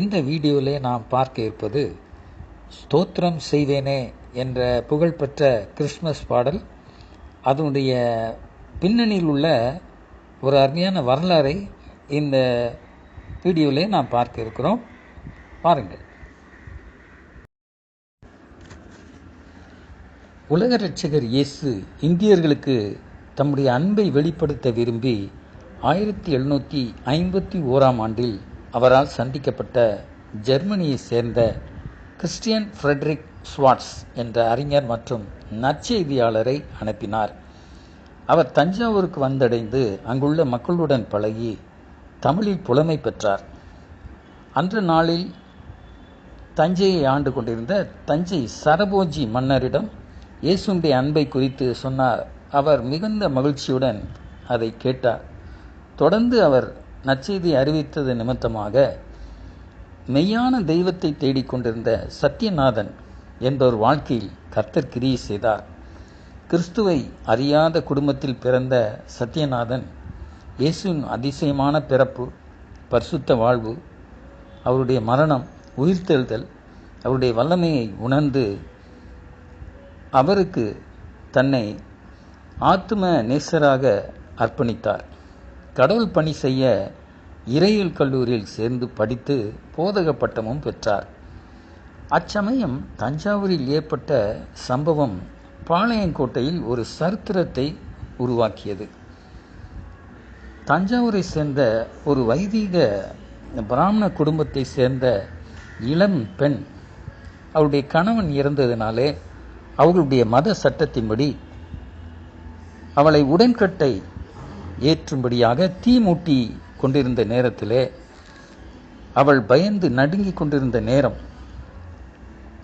இந்த வீடியோவில் நாம் பார்க்க இருப்பது ஸ்தோத்திரம் செய்வேனே என்ற புகழ்பெற்ற கிறிஸ்மஸ் பாடல். அதனுடைய பின்னணியில் உள்ள ஒரு அருமையான வரலாறை இந்த வீடியோவில் நாம் பார்க்க இருக்கிறோம். பாருங்கள். உலக ரட்சகர் இயேசு இந்தியர்களுக்கு தம்முடைய அன்பை வெளிப்படுத்த விரும்பி ஆயிரத்தி எழுநூற்றி ஐம்பத்தி ஓராம் ஆண்டில் அவரால் சந்திக்கப்பட்ட ஜெர்மனியைச் சேர்ந்த கிறிஸ்டியன் ஃப்ரெட்ரிக் ஸ்வாட்ஸ் என்ற அறிஞர் மற்றும் நற்செய்தியாளரை அனுப்பினார். அவர் தஞ்சாவூருக்கு வந்தடைந்து அங்குள்ள மக்களுடன் பழகி தமிழில் புலமை பெற்றார். அன்று நாளில் தஞ்சையை ஆண்டு கொண்டிருந்த தஞ்சை சரபோஜி மன்னரிடம் இயேசுடைய அன்பை குறித்து சொன்னார். அவர் மிகுந்த மகிழ்ச்சியுடன் அதை கேட்டார். தொடர்ந்து அவர் நற்செய்தி அறிவித்தது நிமித்தமாக மெய்யான தெய்வத்தை தேடிக்கொண்டிருந்த சத்யநாதன் என்பவர் வாழ்க்கையில் கர்த்தர் கிரியை செய்தார். கிறிஸ்துவை அறியாத குடும்பத்தில் பிறந்த சத்யநாதன் இயேசுவின் அதிசயமான பிறப்பு பரிசுத்த வாழ்வு அவருடைய மரணம் உயிர்த்தெழுதல் அவருடைய வல்லமையை உணர்ந்து அவருக்கு தன்னை ஆத்ம நேசராக அர்ப்பணித்தார். கடவுள் பணி செய்ய இறையியல் கல்லூரியில் சேர்ந்து படித்து போதக பட்டமும் பெற்றார். அச்சமயம் தஞ்சாவூரில் ஏற்பட்ட சம்பவம் பாளையங்கோட்டையில் ஒரு சரித்திரத்தை உருவாக்கியது. தஞ்சாவூரை சேர்ந்த ஒரு வைதீக பிராமண குடும்பத்தை சேர்ந்த இளம் பெண் அவருடைய கணவன் இறந்ததினாலே அவர்களுடைய மத சட்டத்தின்படி அவளை உடன்கட்டை ஏற்றும்படியாக தீ மூட்டி கொண்டிருந்த நேரத்திலே அவள் பயந்து நடுங்கிக் கொண்டிருந்த நேரம்.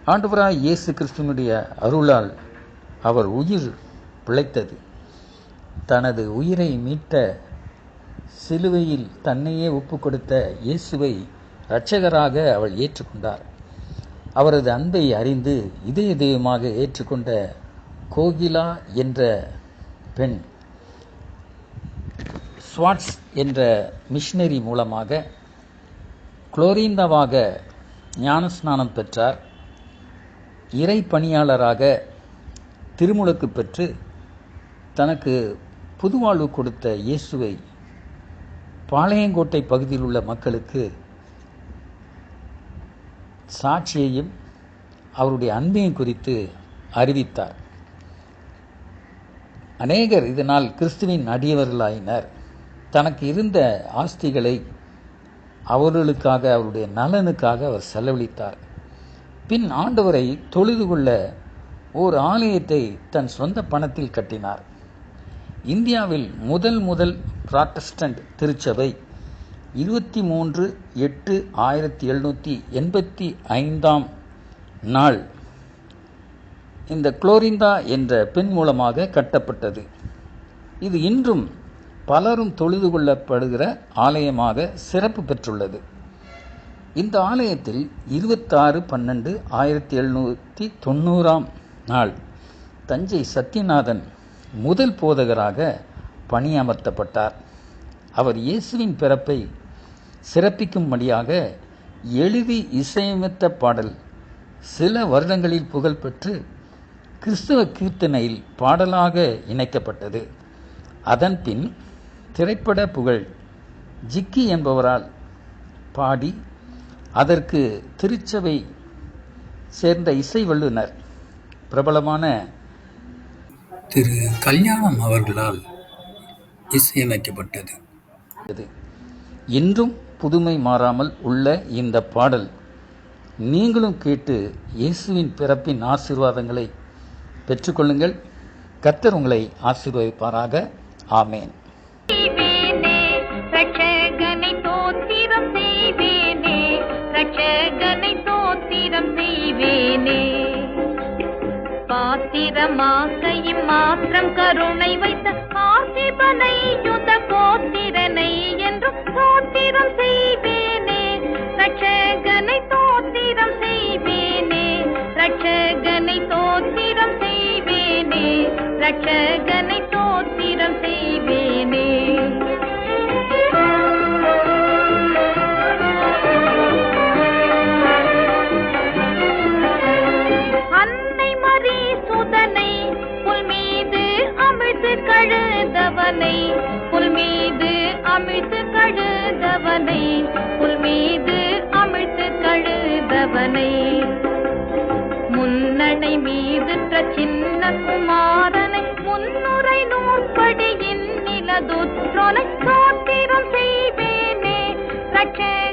ஆண்டவராய் இயேசு கிறிஸ்துவனுடைய அருளால் அவர் உயிர் பிழைத்தது. தனது உயிரை மீட்ட சிலுவையில் தன்னையே ஒப்பு கொடுத்த இயேசுவை இரட்சகராக அவள் ஏற்றுக்கொண்டார். அவரது அன்பை அறிந்து இதய தெய்வமாக ஏற்றுக்கொண்ட கோகிலா என்ற பெண் ஸ்வாட்ஸ் என்ற மிஷினரி மூலமாக குளோரிந்தாவாக ஞானஸ்நானம் பெற்றார். இறை பணியாளராக திருமுழுக்கு பெற்று தனக்கு புதுவாழ்வு கொடுத்த இயேசுவை பாளையங்கோட்டை பகுதியில் உள்ள மக்களுக்கு சாட்சியையும் அவருடைய அன்பையும் குறித்து அறிவித்தார். அநேகர் இதனால் கிறிஸ்துவின் அடியவர்களாயினர். தனக்கு இருந்த ஆஸ்திகளை அவர்களுக்காக அவருடைய நலனுக்காக அவர் செலவழித்தார். பின் ஆண்டவரை தொழுது கொள்ள ஓர் ஆலயத்தை தன் சொந்த பணத்தில் கட்டினார். இந்தியாவில் முதல் முதல் புராட்டஸ்டன்ட் திருச்சபை இருபத்தி மூன்று எட்டு ஆயிரத்தி எழுநூற்றி எண்பத்தி ஐந்தாம் நாள் இந்த குளோரிந்தா என்ற பெண் மூலமாக கட்டப்பட்டது. இது இன்றும் பலரும் தொழுது கொள்ளப்படுகிற ஆலயமாக சிறப்பு பெற்றுள்ளது. இந்த ஆலயத்தில் இருபத்தாறு பன்னெண்டு ஆயிரத்தி எழுநூற்றி தொண்ணூறாம் நாள் தஞ்சை சத்யநாதன் முதல் போதகராக பணியமர்த்தப்பட்டார். அவர் இயேசுவின் பிறப்பை சிறப்பிக்கும்படியாக எழுதி இசையமைத்த பாடல் சில வருடங்களில் புகழ்பெற்று கிறிஸ்துவ கீர்த்தனையில் பாடலாக இணைக்கப்பட்டது. அதன்பின் திரைப்பட புகழ். ஜிக்கி என்பவரால் பாடி அதற்கு திருச்சபை சேர்ந்த இசை வல்லுனர் பிரபலமான திரு கல்யாணம் அவர்களால் இசையமைக்கப்பட்டது. இன்றும் புதுமை மாறாமல் உள்ள இந்த பாடல் நீங்களும் கேட்டு இயேசுவின் பிறப்பின் ஆசீர்வாதங்களை பெற்றுக்கொள்ளுங்கள். கர்த்தர் உங்களை ஆசீர்வதிப்பாராக. ஆமேன். பாத்திரமாக்கையும் இம்மாத்திரம் கருணை வைத்த காசிபனை யுத கோத்திரனை என்றும் தோத்திரம் செய்வேனே. ரட்சகனை தோத்திரம் செய்வேனே. ரட்சகனை தோத்திரம் செய்வேனே. ரட்சகனை கழுதவனை புல் மீது அமிழ்த்து கழுதவனை புல் மீது அமிழ்த்து கழுதவனை. முன்னணை மீது சின்ன குமாரனை முன்னுரை நூற்படியின் நிலதொற்றொலை சோத்திரம் செய்வேனே. ரட்சே